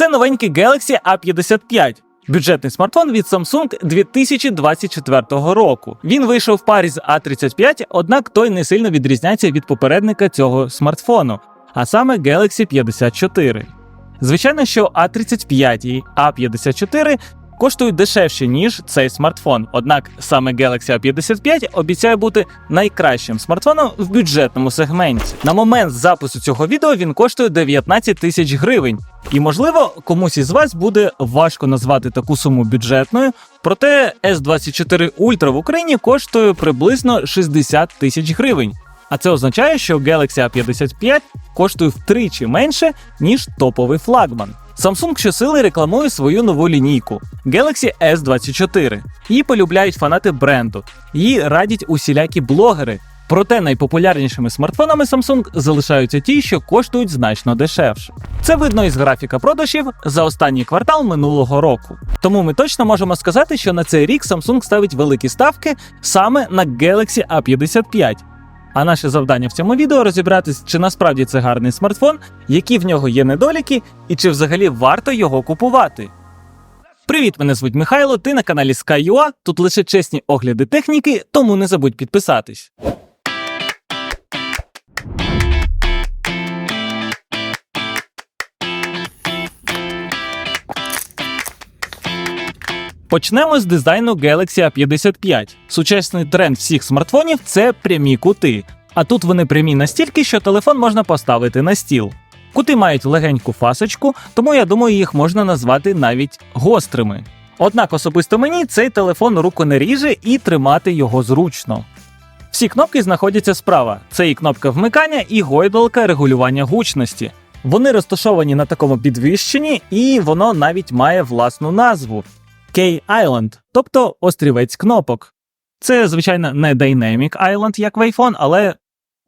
Це новенький Galaxy A55. Бюджетний смартфон від Samsung 2024 року. Він вийшов в парі з A35, однак той не сильно відрізняється від попередника цього смартфону, а саме Galaxy 54. Звичайно, що A35 і A54 коштують дешевше, ніж цей смартфон. Однак саме Galaxy A55 обіцяє бути найкращим смартфоном в бюджетному сегменті. На момент запису цього відео він коштує 19 тисяч гривень. І можливо, комусь із вас буде важко назвати таку суму бюджетною. Проте S24 Ultra в Україні коштує приблизно 60 тисяч гривень. А це означає, що Galaxy A55 коштує втричі менше, ніж топовий флагман. Samsung щосили рекламує свою нову лінійку Galaxy S24. Її полюбляють фанати бренду, її радять усілякі блогери. Проте найпопулярнішими смартфонами Samsung залишаються ті, що коштують значно дешевше. Це видно із графіка продажів за останній квартал минулого року. Тому ми точно можемо сказати, що на цей рік Samsung ставить великі ставки саме на Galaxy A55. А наше завдання в цьому відео розібратись, чи насправді це гарний смартфон, які в нього є недоліки, і чи взагалі варто його купувати. Привіт, мене звуть Михайло. Ти на каналі Sky.ua. Тут лише чесні огляди техніки, тому не забудь підписатись. Почнемо з дизайну Galaxy A55. Сучасний тренд всіх смартфонів це прямі кути. А тут вони прямі настільки, що телефон можна поставити на стіл. Кути мають легеньку фасочку, тому я думаю, їх можна назвати навіть гострими. Однак особисто мені цей телефон руку не ріже і тримати його зручно. Всі кнопки знаходяться справа. Це і кнопка вмикання, і гойдалка регулювання гучності. Вони розташовані на такому підвищенні, і воно навіть має власну назву K-Island, тобто острівець кнопок. Це, звичайно, не Dynamic Island, як в iPhone, але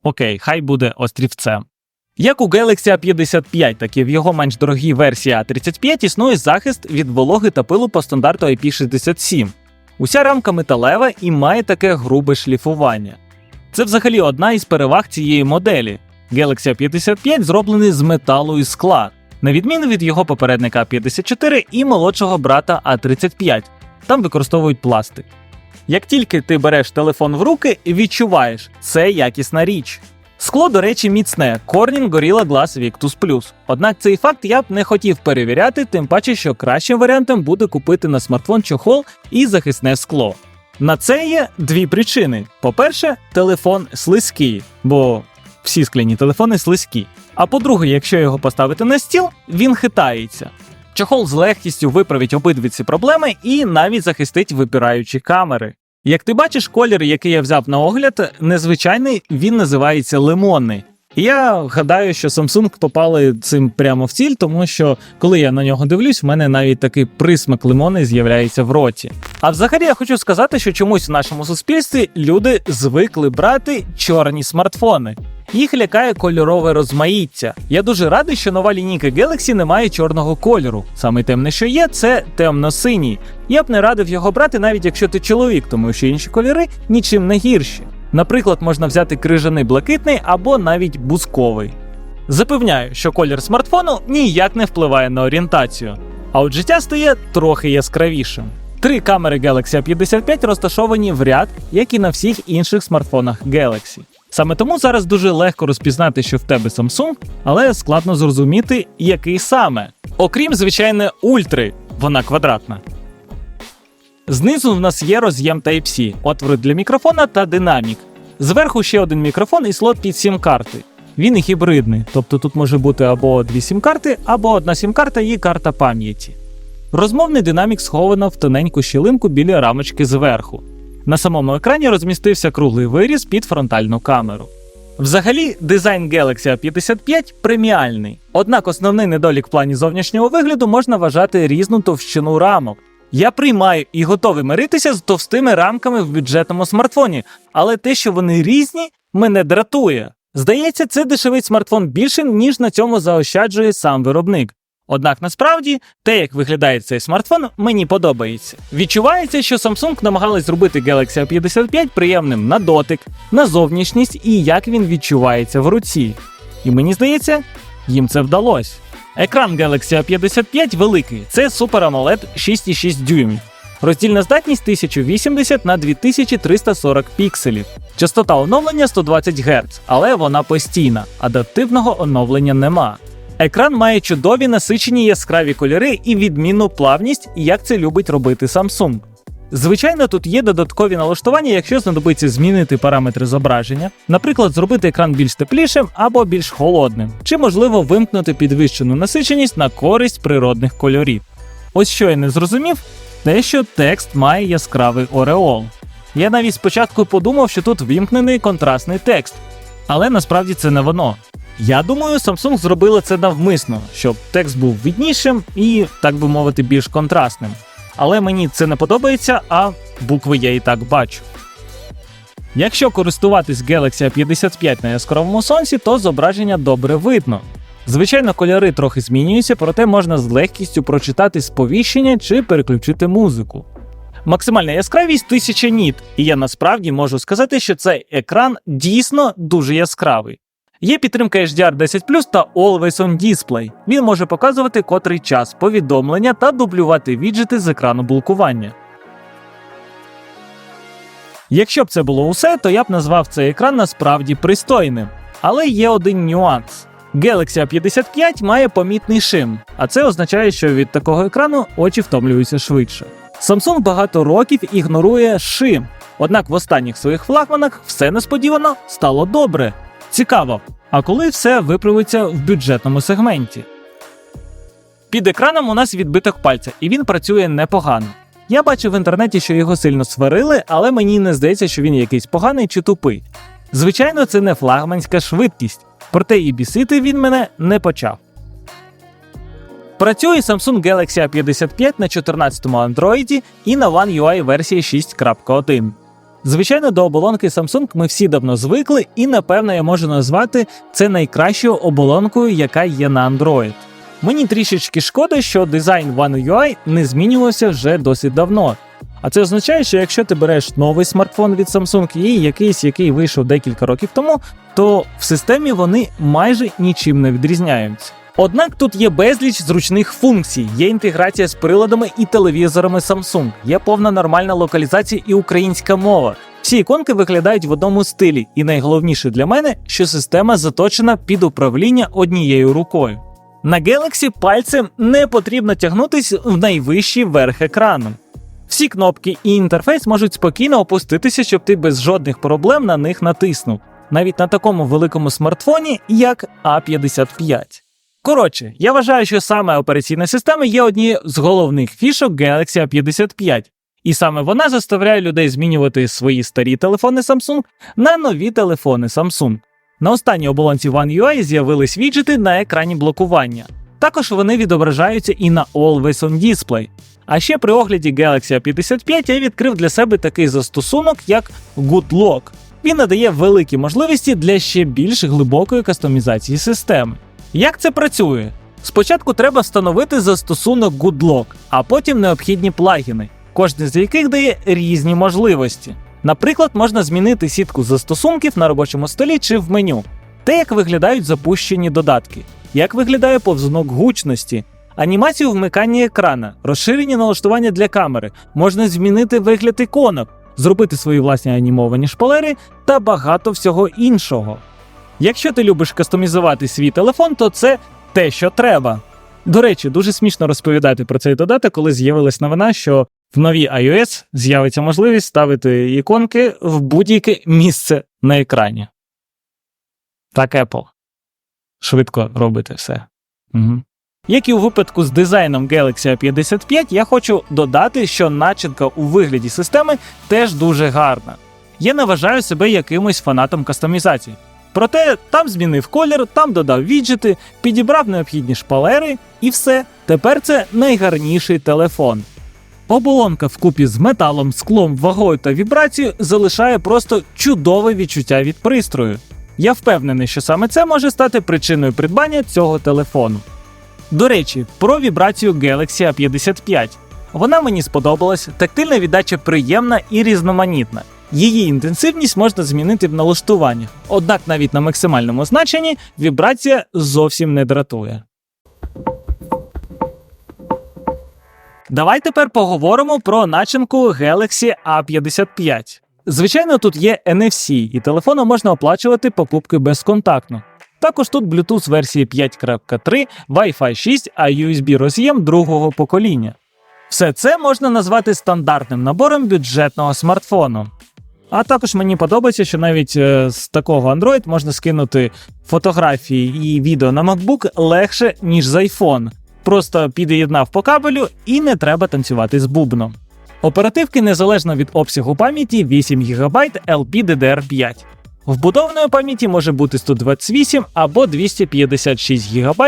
окей, хай буде острівцем. Як у Galaxy A55, так і в його менш дорогій версії A35 існує захист від вологи та пилу по стандарту IP67. Уся рамка металева і має таке грубе шліфування. Це взагалі одна із переваг цієї моделі. Galaxy A55 зроблений з металу і скла, на відміну від його попередника A54 і молодшого брата A35. Там використовують пластик. Як тільки ти береш телефон в руки, відчуваєш, це якісна річ. Скло, до речі, міцне Corning Gorilla Glass Victus Plus. Однак цей факт я б не хотів перевіряти, тим паче, що кращим варіантом буде купити на смартфон чохол і захисне скло. На це є дві причини: по-перше, телефон слизький, бо всі скляні телефони слизькі. А по-друге, якщо його поставити на стіл, він хитається. Чохол з легкістю виправить обидві ці проблеми і навіть захистить випираючі камери. Як ти бачиш, колір, який я взяв на огляд, незвичайний, він називається лимонний. Я гадаю, що Samsung попали цим прямо в ціль, тому що коли я на нього дивлюсь, в мене навіть такий присмак лимони з'являється в роті. А взагалі я хочу сказати, що чомусь в нашому суспільстві люди звикли брати чорні смартфони. Їх лякає кольорове розмаїття. Я дуже радий, що нова лінійка Galaxy не має чорного кольору. Саме темне, що є, це темно-синій. Я б не радив його брати, навіть якщо ти чоловік, тому що інші кольори нічим не гірші. Наприклад, можна взяти крижаний блакитний або навіть бузковий. Запевняю, що колір смартфону ніяк не впливає на орієнтацію, а от життя стає трохи яскравішим. Три камери Galaxy A55 розташовані в ряд, як і на всіх інших смартфонах Galaxy. Саме тому зараз дуже легко розпізнати, що в тебе Samsung, але складно зрозуміти, який саме. Окрім звичайно, ультри, вона квадратна. Знизу в нас є роз'єм Type-C, отвори для мікрофона та динамік. Зверху ще один мікрофон і слот під сім-карти. Він і гібридний, тобто тут може бути або дві сім-карти, або одна сім-карта і карта пам'яті. Розмовний динамік сховано в тоненьку щілинку біля рамочки зверху. На самому екрані розмістився круглий виріз під фронтальну камеру. Взагалі, дизайн Galaxy A55 преміальний. Однак основний недолік в плані зовнішнього вигляду можна вважати різну товщину рамок. Я приймаю і готовий миритися з товстими рамками в бюджетному смартфоні, але те, що вони різні, мене дратує. Здається, це дешевий смартфон більше, ніж на цьому заощаджує сам виробник. Однак насправді те, як виглядає цей смартфон, мені подобається. Відчувається, що Samsung намагались зробити Galaxy A55 приємним на дотик, на зовнішність і як він відчувається в руці. І мені здається, їм це вдалося. Екран Galaxy A55 великий, це Super AMOLED 6,6 дюймів. Роздільна здатність 1080 на 2340 пікселів. Частота оновлення 120 Гц, але вона постійна, адаптивного оновлення нема. Екран має чудові насичені яскраві кольори і відмінну плавність, як це любить робити Samsung. Звичайно, тут є додаткові налаштування, якщо знадобиться змінити параметри зображення, наприклад, зробити екран більш теплішим або більш холодним, чи можливо вимкнути підвищену насиченість на користь природних кольорів. Ось що я не зрозумів, те, що текст має яскравий ореол. Я навіть спочатку подумав, що тут вімкнений контрастний текст, але насправді це не воно. Я думаю, Samsung зробили це навмисно, щоб текст був віднішим і, так би мовити, більш контрастним. Але мені це не подобається, а букви я і так бачу. Якщо користуватись Galaxy A55 на яскравому сонці, то зображення добре видно. Звичайно, кольори трохи змінюються, проте можна з легкістю прочитати сповіщення чи переключити музику. Максимальна яскравість 1000 ніт, і я насправді можу сказати, що цей екран дійсно дуже яскравий. Є підтримка HDR 10 та Always On Display. Він може показувати котрий час, повідомлення та дублювати віджити з екрану блокування. Якщо б це було усе, то я б назвав цей екран насправді пристойним. Але є один нюанс. Galaxy A55 має помітний шим, а це означає, що від такого екрану очі втомлюються швидше. Samsung багато років ігнорує шим, однак в останніх своїх флагманах все несподівано стало добре. Цікаво, а коли все виправиться в бюджетному сегменті? Під екраном у нас відбиток пальця, і він працює непогано. Я бачив в інтернеті, що його сильно сварили, але мені не здається, що він якийсь поганий чи тупий. Звичайно, це не флагманська швидкість, проте і бісити він мене не почав. Працює Samsung Galaxy A55 на 14-му Android і на One UI версії 6.1. Звичайно, до оболонки Samsung ми всі давно звикли, і напевно я можу назвати це найкращою оболонкою, яка є на Android. Мені трішечки шкода, що дизайн One UI не змінювався вже досить давно. А це означає, що якщо ти береш новий смартфон від Samsung і якийсь, який вийшов декілька років тому, то в системі вони майже нічим не відрізняються. Однак тут є безліч зручних функцій, є інтеграція з приладами і телевізорами Samsung, є повна нормальна локалізація і українська мова. Всі іконки виглядають в одному стилі, і найголовніше для мене, що система заточена під управління однією рукою. На Galaxy пальцем не потрібно тягнутись в найвищий верх екрану. Всі кнопки і інтерфейс можуть спокійно опуститися, щоб ти без жодних проблем на них натиснув, навіть на такому великому смартфоні, як A55. Коротше, я вважаю, що саме операційна система є однією з головних фішок Galaxy A55, і саме вона заставляє людей змінювати свої старі телефони Samsung на нові телефони Samsung. На останній оболонці One UI з'явились віджити на екрані блокування. Також вони відображаються і на Always On Display. А ще при огляді Galaxy A55 я відкрив для себе такий застосунок, як Good Lock. Він надає великі можливості для ще більш глибокої кастомізації системи. Як це працює? Спочатку треба встановити застосунок GoodLock, а потім необхідні плагіни, кожен з яких дає різні можливості. Наприклад, можна змінити сітку застосунків на робочому столі чи в меню, те, як виглядають запущені додатки, як виглядає повзунок гучності, анімацію вмикання екрана, розширені налаштування для камери, можна змінити вигляд іконок, зробити свої власні анімовані шпалери та багато всього іншого. Якщо ти любиш кастомізувати свій телефон, то це те, що треба. До речі, дуже смішно розповідати про цей додаток, коли з'явилась новина, що в новій iOS з'явиться можливість ставити іконки в будь-яке місце на екрані. Так, Apple. Швидко робите все. Угу. Як і у випадку з дизайном Galaxy A55, я хочу додати, що начинка у вигляді системи теж дуже гарна. Я не вважаю себе якимось фанатом кастомізації. Проте там змінив колір, там додав віджити, підібрав необхідні шпалери, і все. Тепер це найгарніший телефон. Оболонка вкупі з металом, склом, вагою та вібрацією залишає просто чудове відчуття від пристрою. Я впевнений, що саме це може стати причиною придбання цього телефону. До речі, про вібрацію Galaxy A55. Вона мені сподобалась, тактильна віддача приємна і різноманітна. Її інтенсивність можна змінити в налаштуваннях, однак навіть на максимальному значенні вібрація зовсім не дратує. Давай тепер поговоримо про начинку Galaxy A55. Звичайно, тут є NFC, і телефоном можна оплачувати покупки безконтактно. Також тут Bluetooth версії 5.3, Wi-Fi 6, а USB роз'єм другого покоління. Все це можна назвати стандартним набором бюджетного смартфону. А також мені подобається, що навіть е, з такого Android можна скинути фотографії і відео на MacBook легше, ніж з iPhone. Просто під'єднав по кабелю і не треба танцювати з бубном. Оперативки незалежно від обсягу пам'яті 8 ГБ LPDDR5. Вбудованої пам'яті може бути 128 або 256 ГБ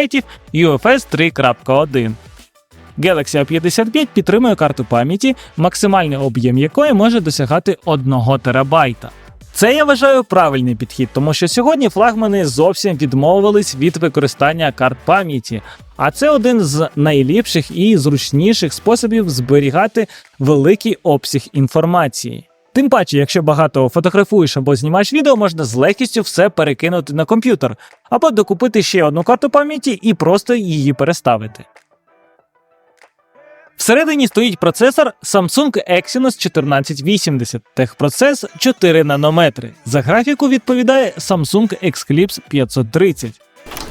UFS 3.1. Galaxy A55 підтримує карту пам'яті, максимальний об'єм якої може досягати 1 терабайта. Це я вважаю правильний підхід, тому що сьогодні флагмани зовсім відмовились від використання карт пам'яті, а це один з найліпших і зручніших способів зберігати великий обсяг інформації. Тим паче, якщо багато фотографуєш або знімаєш відео, можна з легкістю все перекинути на комп'ютер, або докупити ще одну карту пам'яті і просто її переставити. Всередині стоїть процесор Samsung Exynos 1480, техпроцес 4 нанометри. За графіку відповідає Samsung Eclipse 530.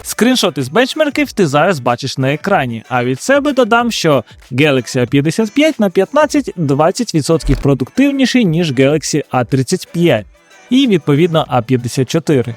Скріншоти з бенчмарків ти зараз бачиш на екрані, а від себе додам, що Galaxy A55 на 15-20% продуктивніший, ніж Galaxy A35 і відповідно A54.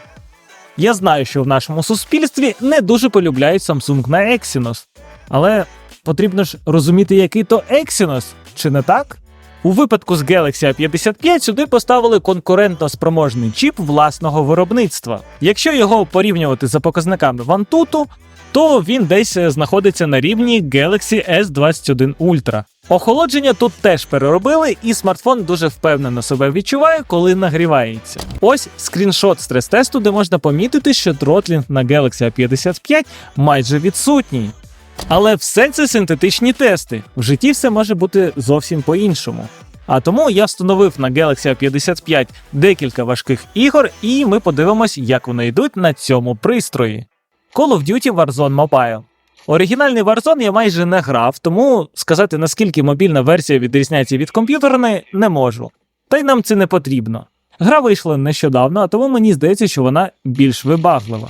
Я знаю, що в нашому суспільстві не дуже полюбляють Samsung на Exynos, але потрібно ж розуміти, який то Exynos, чи не так? У випадку з Galaxy A55 сюди поставили конкурентно спроможний чіп власного виробництва. Якщо його порівнювати за показниками Vantutu, то він десь е, знаходиться на рівні Galaxy S21 Ultra. Охолодження тут теж переробили, і смартфон дуже впевнено себе відчуває, коли нагрівається. Ось скріншот стрес-тесту, де можна помітити, що тротлінг на Galaxy A55 майже відсутній. Але все це синтетичні тести. В житті все може бути зовсім по-іншому. А тому я встановив на Galaxy A55 декілька важких ігор, і ми подивимось, як вони йдуть на цьому пристрої. Call of Duty Warzone Mobile. Оригінальний Warzone я майже не грав, тому сказати наскільки мобільна версія відрізняється від комп'ютерної, не можу. Та й нам це не потрібно. Гра вийшла нещодавно, а тому мені здається, що вона більш вибаглива.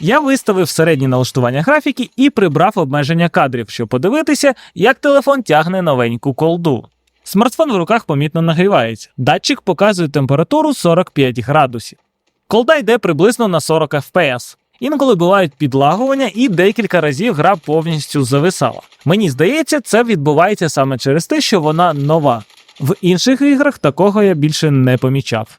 Я виставив середні налаштування графіки і прибрав обмеження кадрів, щоб подивитися, як телефон тягне новеньку колду. Смартфон в руках помітно нагрівається. Датчик показує температуру 45 градусів. Колда йде приблизно на 40 FPS. Інколи бувають підлагування, і декілька разів гра повністю зависала. Мені здається, це відбувається саме через те, що вона нова. В інших іграх такого я більше не помічав.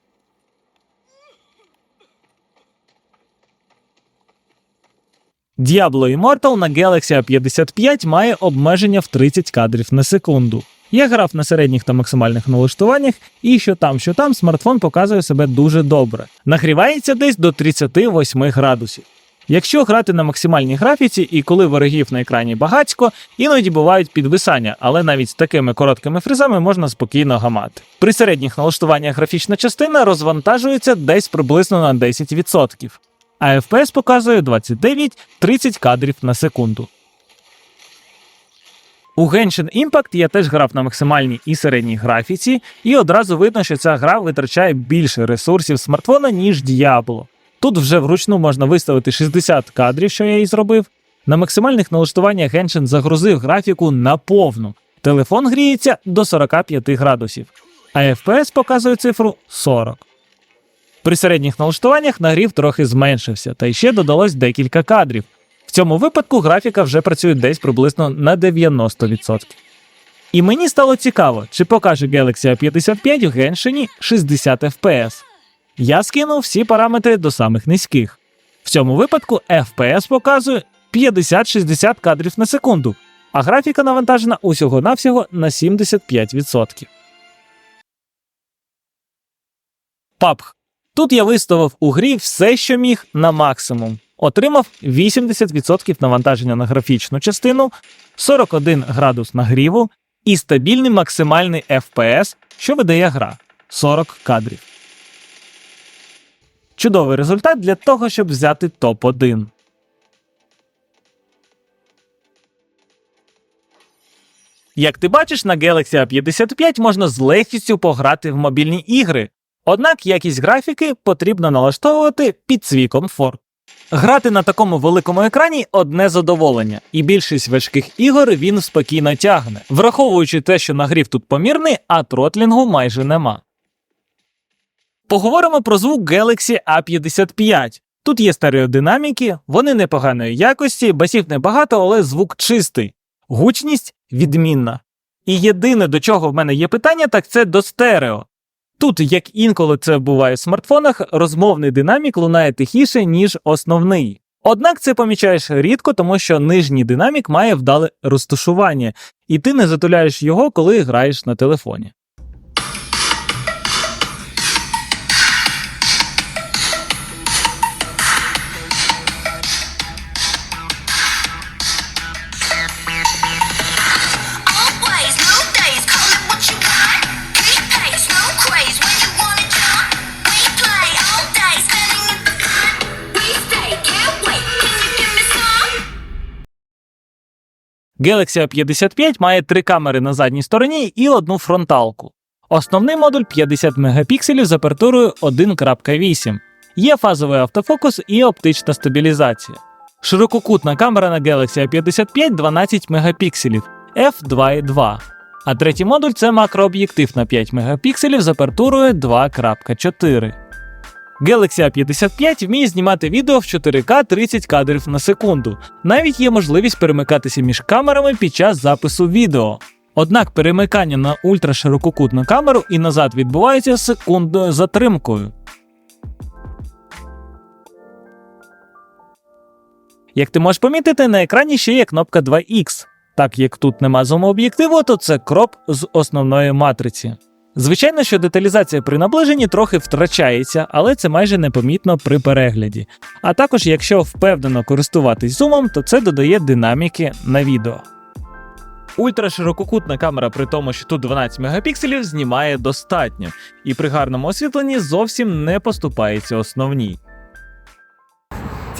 Diablo Immortal на Galaxy A55 має обмеження в 30 кадрів на секунду. Я грав на середніх та максимальних налаштуваннях, і що там, що там, смартфон показує себе дуже добре. Нагрівається десь до 38 градусів. Якщо грати на максимальній графіці і коли ворогів на екрані багатько, іноді бувають підвисання, але навіть з такими короткими фризами можна спокійно гамати. При середніх налаштуваннях графічна частина розвантажується десь приблизно на 10%, а FPS показує 29-30 кадрів на секунду. У Genshin Impact я теж грав на максимальній і середній графіці, і одразу видно, що ця гра витрачає більше ресурсів смартфона, ніж Diablo. Тут вже вручну можна виставити 60 кадрів, що я і зробив. На максимальних налаштуваннях Genshin загрузив графіку наповну. Телефон гріється до 45 градусів, а FPS показує цифру 40. При середніх налаштуваннях нагрів трохи зменшився, та ще додалось декілька кадрів. В цьому випадку графіка вже працює десь приблизно на 90%. І мені стало цікаво, чи покаже Galaxy A55 у Genshin 60 FPS. Я скинув всі параметри до самих низьких. В цьому випадку FPS показує 50-60 кадрів на секунду, а графіка навантажена усього-навсього на 75%. PUBG. Тут я виставив у грі все, що міг, на максимум. Отримав 80% навантаження на графічну частину, 41 градус нагріву і стабільний максимальний FPS, що видає гра 40 кадрів. Чудовий результат для того, щоб взяти топ-1. Як ти бачиш, на Galaxy A55 можна з легкістю пограти в мобільні ігри, однак якість графіки потрібно налаштовувати під свій комфорт. Грати на такому великому екрані одне задоволення, і більшість важких ігор він спокійно тягне, враховуючи те, що нагрів тут помірний, а тротлінгу майже нема. Поговоримо про звук Galaxy A55. Тут є стереодинаміки, вони непоганої якості, басів небагато, але звук чистий. Гучність відмінна. І єдине, до чого в мене є питання, так це до стерео. Тут, як інколи це буває в смартфонах, розмовний динамік лунає тихіше, ніж основний. Однак це помічаєш рідко, тому що нижній динамік має вдале розташування, і ти не затуляєш його, коли граєш на телефоні. Galaxy A55 має три камери на задній стороні і одну фронталку. Основний модуль 50 мегапікселів з апертурою 1.8. Є фазовий автофокус і оптична стабілізація. Ширококутна камера на Galaxy A55 12 мегапікселів f2.2. А третій модуль це макрооб'єктив на 5 мегапікселів з апертурою 2.4. Galaxy A55 вміє знімати відео в 4К 30 кадрів на секунду. Навіть є можливість перемикатися між камерами під час запису відео. Однак перемикання на ультраширококутну камеру і назад відбувається секундною затримкою. Як ти можеш помітити, на екрані ще є кнопка 2X. Так як тут нема зумооб'єктиву, то це кроп з основної матриці. Звичайно, що деталізація при наближенні трохи втрачається, але це майже непомітно при перегляді. А також, якщо впевнено користуватись зумом, то це додає динаміки на відео. Ультраширококутна камера, при тому, що тут 12 мегапікселів, знімає достатньо, і при гарному освітленні зовсім не поступається основній.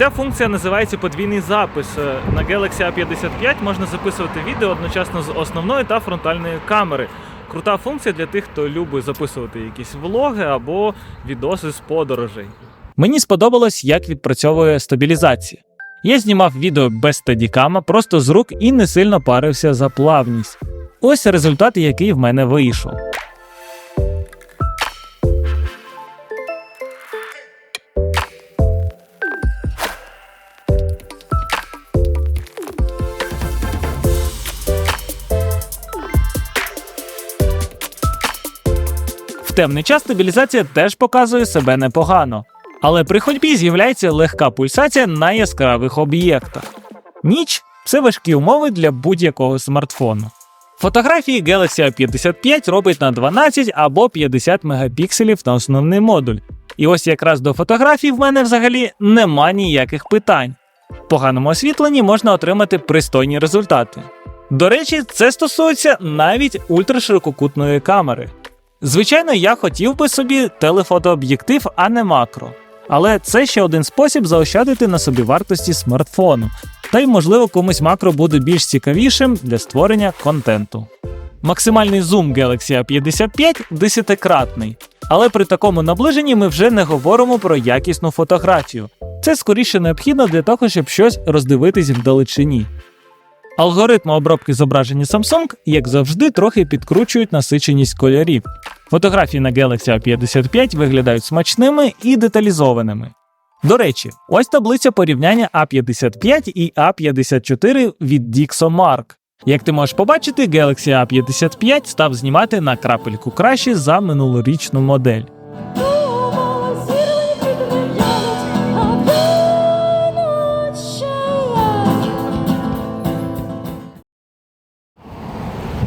Ця функція називається подвійний запис. На Galaxy A55 можна записувати відео одночасно з основної та фронтальної камери. Крута функція для тих, хто любить записувати якісь влоги або відоси з подорожей. Мені сподобалось, як відпрацьовує стабілізація. Я знімав відео без стадікама, просто з рук і не сильно парився за плавність. Ось результат, який в мене вийшов. В темний час стабілізація теж показує себе непогано, але при ходьбі з'являється легка пульсація на яскравих об'єктах. Ніч це важкі умови для будь-якого смартфону. Фотографії Galaxy A55 робить на 12 або 50 мегапікселів на основний модуль. І ось якраз до фотографій в мене взагалі нема ніяких питань. В поганому освітленні можна отримати пристойні результати. До речі, це стосується навіть ультраширококутної камери. Звичайно, я хотів би собі телефотооб'єктив, а не макро. Але це ще один спосіб заощадити на собі вартості смартфону. Та й, можливо, комусь макро буде більш цікавішим для створення контенту. Максимальний зум Galaxy A55 десятикратний. Але при такому наближенні ми вже не говоримо про якісну фотографію. Це скоріше необхідно для того, щоб щось роздивитись вдалечині. Алгоритми обробки зображення Samsung, як завжди, трохи підкручують насиченість кольорів. Фотографії на Galaxy A55 виглядають смачними і деталізованими. До речі, ось таблиця порівняння A55 і A54 від DxOMark. Як ти можеш побачити, Galaxy A55 став знімати на крапельку краще за минулорічну модель.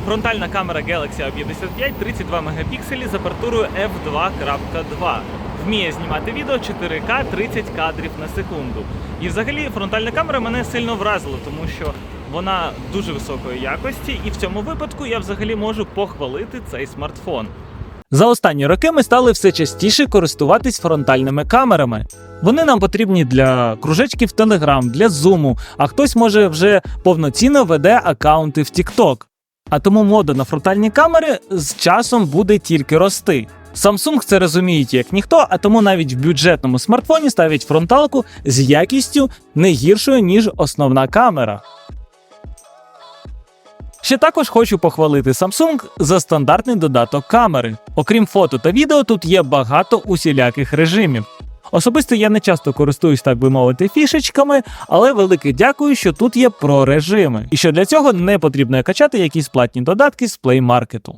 Фронтальна камера Galaxy A55 32 мегапікселі з апертурою f2.2. Вміє знімати відео 4К 30 кадрів на секунду. І взагалі фронтальна камера мене сильно вразила, тому що вона дуже високої якості, і в цьому випадку я взагалі можу похвалити цей смартфон. За останні роки ми стали все частіше користуватись фронтальними камерами. Вони нам потрібні для кружечків Telegram, для зуму, а хтось може вже повноцінно веде акаунти в TikTok. А тому мода на фронтальні камери з часом буде тільки рости. Samsung це розуміють як ніхто, а тому навіть в бюджетному смартфоні ставлять фронталку з якістю не гіршою, ніж основна камера. Ще також хочу похвалити Samsung за стандартний додаток камери. Окрім фото та відео, тут є багато усіляких режимів. Особисто я не часто користуюсь, так би мовити, фішечками, але велике дякую, що тут є про режими, і що для цього не потрібно качати якісь платні додатки з Play Market.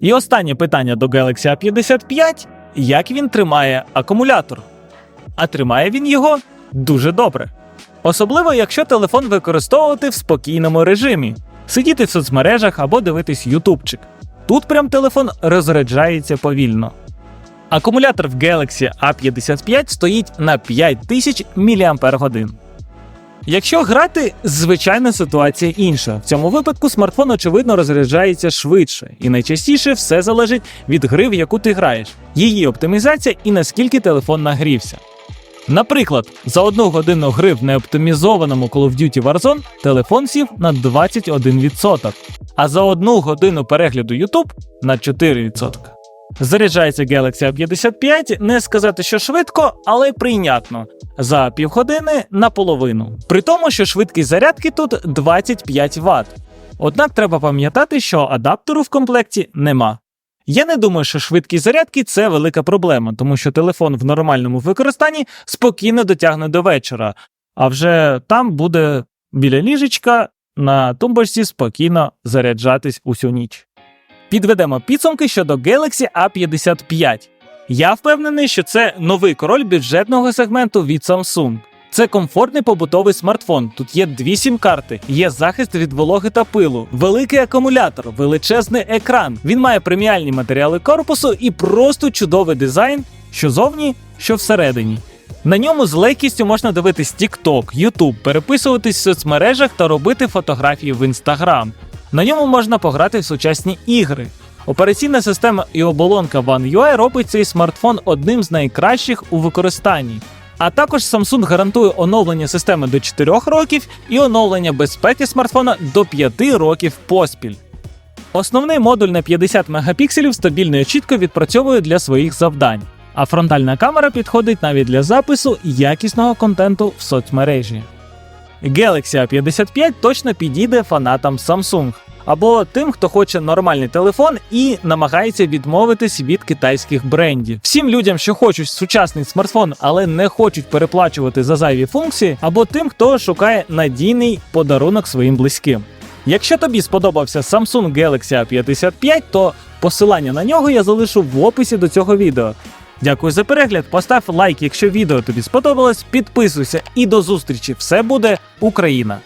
І останнє питання до Galaxy A55: як він тримає акумулятор? А тримає він його дуже добре. Особливо, якщо телефон використовувати в спокійному режимі, сидіти в соцмережах або дивитись ютубчик. Тут прям телефон розряджається повільно. Акумулятор в Galaxy A55 стоїть на 5000 мАч. Якщо грати, звичайна ситуація інша. В цьому випадку смартфон, очевидно, розряджається швидше, і найчастіше все залежить від гри, в яку ти граєш, її оптимізація і наскільки телефон нагрівся. Наприклад, за одну годину гри в неоптимізованому Call of Duty Warzone телефон сів на 21%, а за одну годину перегляду YouTube на 4%. Заряджається Galaxy A55, не сказати, що швидко, але прийнятно. За півгодини на половину. При тому, що швидкість зарядки тут 25 Вт. Однак треба пам'ятати, що адаптеру в комплекті нема. Я не думаю, що швидкість зарядки це велика проблема, тому що телефон в нормальному використанні спокійно дотягне до вечора, а вже там буде біля ліжечка на тумбочці спокійно заряджатись усю ніч. Підведемо підсумки щодо Galaxy A55. Я впевнений, що це новий король бюджетного сегменту від Samsung. Це комфортний побутовий смартфон. Тут є дві сім-карти, є захист від вологи та пилу, великий акумулятор, величезний екран. Він має преміальні матеріали корпусу і просто чудовий дизайн, що зовні, що всередині. На ньому з легкістю можна дивитись TikTok, YouTube, переписуватись в соцмережах та робити фотографії в Instagram. На ньому можна пограти в сучасні ігри. Операційна система і оболонка One робить цей смартфон одним з найкращих у використанні. А також Samsung гарантує оновлення системи до 4 років і оновлення безпеки смартфона до 5 років поспіль. Основний модуль на 50 мегапікселів стабільно і чітко відпрацьовує для своїх завдань, а фронтальна камера підходить навіть для запису якісного контенту в соцмережі. Galaxy A55 точно підійде фанатам Samsung або тим, хто хоче нормальний телефон і намагається відмовитись від китайських брендів. Всім людям, що хочуть сучасний смартфон, але не хочуть переплачувати за зайві функції, або тим, хто шукає надійний подарунок своїм близьким. Якщо тобі сподобався Samsung Galaxy A55, то посилання на нього я залишу в описі до цього відео. Дякую за перегляд, постав лайк, якщо відео тобі сподобалось, підписуйся і до зустрічі! Все буде Україна!